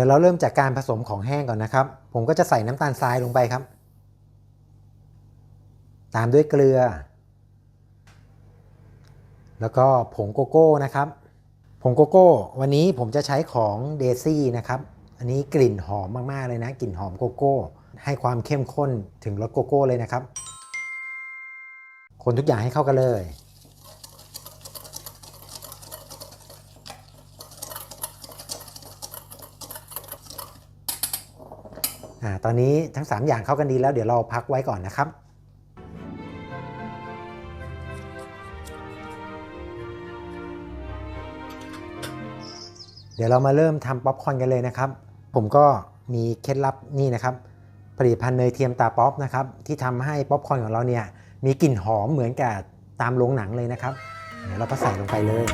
ดี๋ยวเราเริ่มจากการผสมของแห้งก่อนนะครับ ผมก็จะใส่น้ำตาลทรายลงไปครับ ตามด้วยเกลือ แล้วก็ผงโกโก้นะครับ ผงโกโก้ วันนี้ผมจะใช้ของเดซี่นะครับ อันนี้กลิ่นหอมมากๆเลยนะ กลิ่นหอมโกโก้ ให้ความเข้มข้นถึงรสโกโก้เลยนะครับ คนทุกอย่างให้เข้ากันเลย อ่าตอนนี้ทั้ง 3 อย่างเข้ากันดีแล้วเดี๋ยวเราพักไว้ก่อนนะครับเดี๋ยวเรามาเริ่มทำป๊อปคอนกันเลยนะครับ ผมก็มีเคล็ดลับนี่นะครับ ผลิตภัณฑ์เนยเทียมตาป๊อปนะครับที่ทำให้ป๊อปคอนของเราเนี่ยมีกลิ่นหอมเหมือนกับตามโรงหนังเลยนะครับ เดี๋ยวเราก็ใส่ลงไปเลย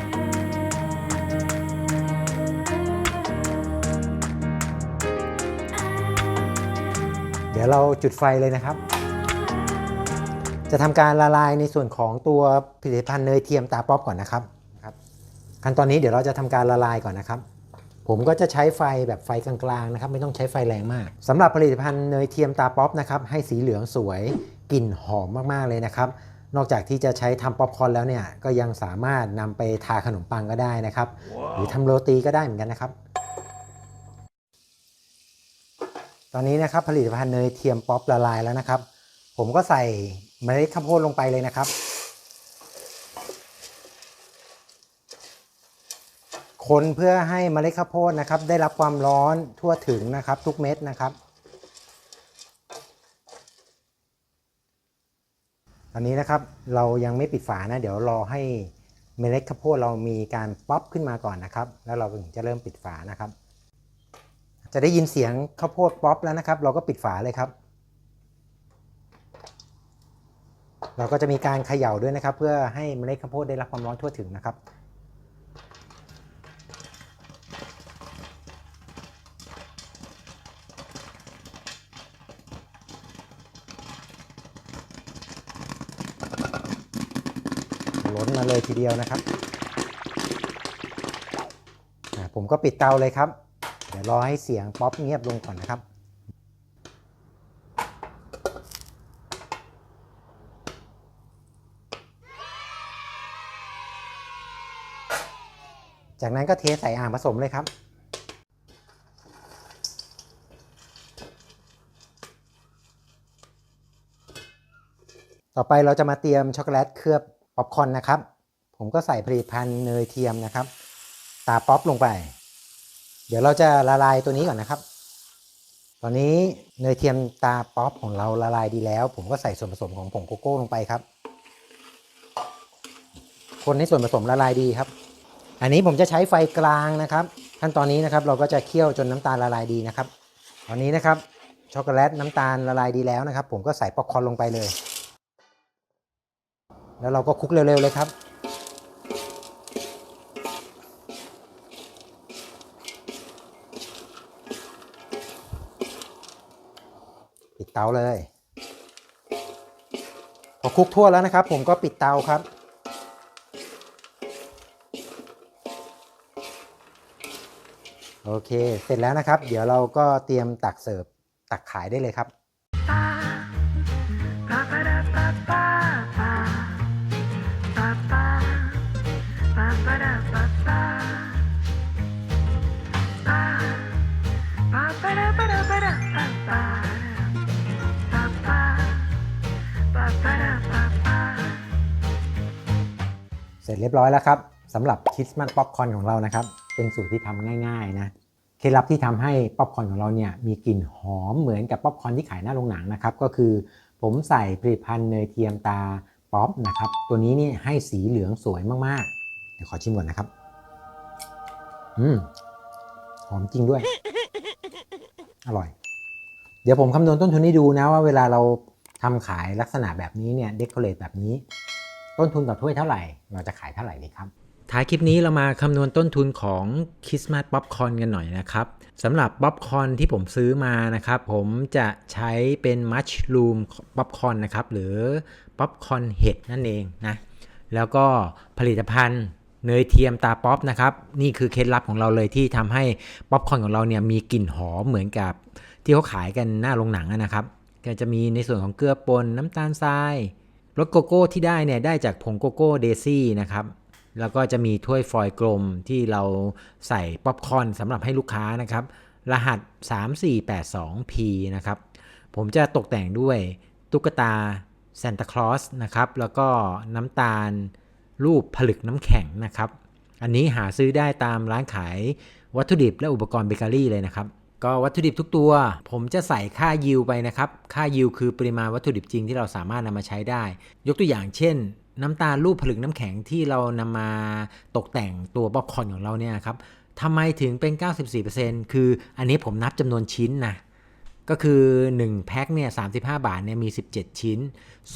ดี๋ยวเราจุดไฟเลยนะครับ จะทำการละลายในส่วนของตัวผลิตภัณฑ์เนยเทียมตาป๊อปก่อนนะครับครับขั้นตอนนี้เดี๋ยวเราจะทำการละลายก่อนนะครับ ผมก็จะใช้ไฟแบบไฟกลางๆนะครับ ไม่ต้องใช้ไฟแรงมากสำหรับผลิตภัณฑ์เนยเทียมตาป๊อปนะครับให้สีเหลืองสวยกลิ่นหอมมากๆเลยนะครับ นอกจากที่จะใช้ทำป๊อปคอร์นแล้วเนี่ยก็ยังสามารถนำไปทาขนมปังก็ได้นะครับ หรือทำโรตีก็ได้เหมือนกันนะครับ ตอนนี้นะครับผลิตภัณฑ์เนยเทียมป๊อปละลายแล้วนะครับ ผมก็ใส่เมล็ดข้าวโพดลงไปเลยนะครับ คนเพื่อให้เมล็ดข้าวโพดนะครับ ได้รับความร้อนทั่วถึงนะครับ ทุกเม็ดนะครับ ตอนนี้นะครับเรายังไม่ปิดฝานะ เดี๋ยวรอให้เมล็ดข้าวโพดเรามีการป๊อปขึ้นมาก่อนนะครับ แล้วเราถึงจะเริ่มปิดฝานะครับ จะได้ยินเสียงข้าวโพดป๊อปแล้วนะครับ เราก็ปิดฝาเลยครับ เราก็จะมีการเขย่าด้วยนะครับ เพื่อให้เมล็ดข้าวโพดได้รับความร้อนทั่วถึงนะครับล้นมาเลยทีเดียวนะครับ ผมก็ปิดเตาเลยครับ ดี๋ยวรอให้เสียงป๊อปเงียบลงก่อนนะครับ จากนั้นก็เทใส่อ่างผสมเลยครับต่อไปเราจะมาเตรียมช็อกโกแลตเคลือบป๊อปคอนนะครับ ผมก็ใส่ผลิตภัณฑ์เนยเทียมนะครับ ตาป๊อปลงไป เดี๋ยวเราจะละลายตัวนี้ก่อนนะครับ ตอนนี้เนยเทียมตาป๊อปของเราละลายดีแล้ว ผมก็ใส่ส่วนผสมของผงโกโก้ลงไปครับ คนให้ส่วนผสมละลายดีครับ อันนี้ผมจะใช้ไฟกลางนะครับ ขั้นตอนนี้นะครับเราก็จะเคี่ยวจนน้ำตาลละลายดีนะครับ ตอนนี้นะครับช็อกโกแลตน้ำตาลละลายดีแล้วนะครับ ผมก็ใส่ป๊อปคอร์นลงไปเลย แล้วเราก็คลุกเร็วๆเลยครับ เตาเลย พอคลุกทั่วแล้วนะครับ ผมก็ปิดเตาครับ โอเค เสร็จแล้วนะครับ เดี๋ยวเราก็เตรียมตักเสิร์ฟตักขายได้เลยครับ เสร็จเรียบร้อยแล้วครับสำหรับคริสต์มาสป๊อปคอร์นของเรานะครับ เป็นสูตรที่ทำง่ายๆนะเคล็ดลับที่ทำให้ป๊อปคอร์นของเราเนี่ยมีกลิ่นหอมเหมือนกับป๊อปคอร์นที่ขายหน้าโรงหนังนะครับ ก็คือผมใส่ผลิตภัณฑ์เนยเทียมตาป๊อปนะครับ ตัวนี้นี่ให้สีเหลืองสวยมากๆ เดี๋ยวขอชิมก่อนนะครับ อืมหอมจริงด้วย อร่อย เดี๋ยวผมคำนวณต้นทุนให้ดูนะว่าเวลาเราทำขายลักษณะแบบนี้เนี่ยเดคอเรทแบบนี้ ต้นทุนต่อถ้วยเท่าไหร่ เราจะขายเท่าไหร่ดีครับ ท้ายคลิปนี้เรามาคำนวณต้นทุนของคริสต์มาสป๊อปคอนกันหน่อยนะครับสำหรับป๊อปคอนที่ผมซื้อมานะครับ ผมจะใช้เป็นมัชรูมป๊อปคอนนะครับหรือป๊อปคอนเห็ดนั่นเองนะแล้วก็ผลิตภัณฑ์เนยเทียมตาป๊อปนะครับ นี่คือเคล็ดลับของเราเลยที่ทำให้ป๊อปคอนของเราเนี่ยมีกลิ่นหอมเหมือนกับที่เขาขายกันหน้าโรงหนังนะครับก็จะมีในส่วนของเกลือป่นน้ำตาลทราย รสโกโก้ที่ได้เนี่ยได้จากผงโกโก้เดซี่นะครับแล้วก็จะมีถ้วยฟอยล์กลมที่เราใส่ป๊อปคอร์นสำหรับให้ลูกค้านะครับ รหัส 3482P นะครับ ผมจะตกแต่งด้วยตุ๊กตาซานตาคลอสนะครับ แล้วก็น้ำตาลรูปผลึกน้ำแข็งนะครับ อันนี้หาซื้อได้ตามร้านขายวัตถุดิบและอุปกรณ์เบเกอรี่เลยนะครับ ก็วัตถุดิบทุกตัว ผมจะใส่ค่ายิวไปนะครับ ค่ายิวคือปริมาณวัตถุดิบจริงที่เราสามารถนำมาใช้ได้ ยกตัวอย่างเช่น น้ำตาลรูปผลึกน้ำแข็งที่เรานำมาตกแต่งตัวป๊อปคอนของเราเนี่ยครับทำไมถึงเป็น 94%คืออันนี้ผมนับจำนวนชิ้นนะก็คือ 1 แพ็คเนี่ย35 บาทเนี่ยมี 17 ชิ้น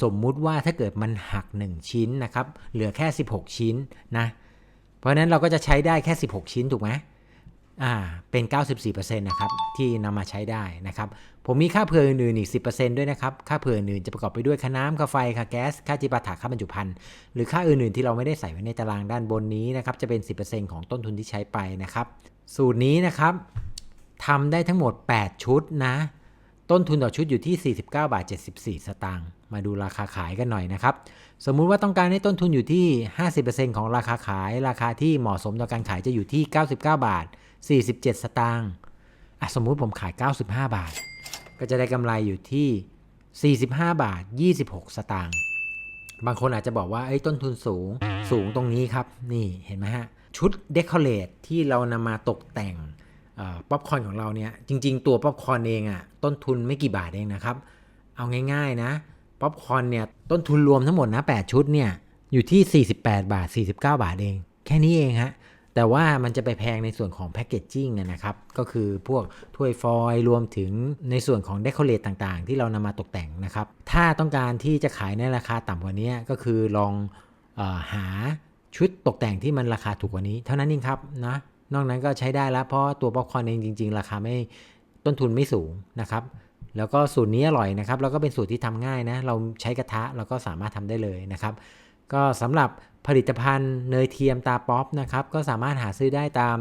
สมมุติว่าถ้าเกิดมันหัก 1 ชิ้นนะครับ เหลือแค่ 16 ชิ้นนะ เพราะฉะนั้นเราก็จะใช้ได้แค่ 16 ชิ้นถูกไหม อ่าเป็น 94%นะครับที่นำมาใช้ได้นะครับ ผมมีค่าเผื่ออื่นๆอีก 10%ด้วยนะครับ ค่าเผื่ออื่นจะประกอบไปด้วยค่าน้ำค่าไฟ ค่าแก๊ส ค่าจิปาถะค่าบรรจุภัณฑ์ หรือค่าอื่นๆที่เราไม่ได้ใส่ไว้ในตารางด้านบนนี้นะครับ จะเป็น 10%ของต้นทุนที่ใช้ไปนะครับ สูตรนี้นะครับทำได้ทั้งหมด 8 ชุดนะ ต้นทุนต่อชุดอยู่ที่ 49 บาท 74 สตางค์ มาดูราคาขายกันหน่อยนะครับ สมมุติว่าต้องการให้ต้นทุนอยู่ที่ 50%ของราคาขาย ราคาที่เหมาะสมต่อการขายจะอยู่ที่ 99 บาท 47 สตางค์สมมุติผมขาย 95 บาท ก็จะได้กำไรอยู่ที่ 45 บาท 26 สตางค์บางคนอาจจะบอกว่าเอ้ต้นทุนสูงสูงตรงนี้ครับ นี่เห็นไหมฮะ ชุดเดคอเรทที่เรานำมาตกแต่งป๊อปคอร์นของเราเนี่ย จริง ๆ ตัวป๊อปคอร์นเองอะ่ะต้นทุนไม่กี่บาทเองนะครับ เอาง่ายๆนะป๊อปคอร์นเนี่ยต้นทุนรวมทั้งหมดนะ 8 ชุดเนี่ยอยู่ที่ 48 บาท 49 บาทเอง แค่นี้เองฮะ แต่ว่ามันจะไปแพงในส่วนของแพคเกจจิ้งนะครับ ก็คือพวกถ้วยฟอยล์รวมถึงในส่วนของเดคอเรทต่างๆ ที่เรานำมาตกแต่งนะครับ ถ้าต้องการที่จะขายในราคาต่ำกว่านี้ก็คือลองออหาชุดตกแต่งที่มันราคาถูกกว่านี้ เท่านั้นเองครับนะนอกนั้นก็ใช้ได้แล้วเพราะตัวป๊อปคอร์นเองจริง ๆ ราคาไม่ต้นทุนไม่สูงนะครับ แล้วก็สูตรนี้อร่อยนะครับ แล้วก็เป็นสูตรที่ทำง่ายนะ เราใช้กระทะเราก็สามารถทำได้เลยนะครับ ก็สำหรับ ผลิตภัณฑ์เนยเทียมตาป๊อปนะครับก็สามารถหาซื้อได้ตาม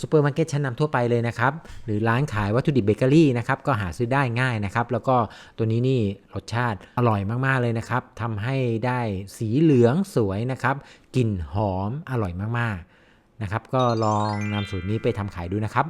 ซูเปอร์มาร์เก็ตชั้นนำทั่วไปเลยนะครับ หรือร้านขายวัตถุดิบเบเกอรี่นะครับก็หาซื้อได้ง่ายนะครับ แล้วก็ตัวนี้นี่รสชาติอร่อยมากๆเลยนะครับทำให้ได้สีเหลืองสวยนะครับกลิ่นหอมอร่อยมากๆนะครับ ก็ลองนำสูตรนี้ไปทำขายดูนะครับ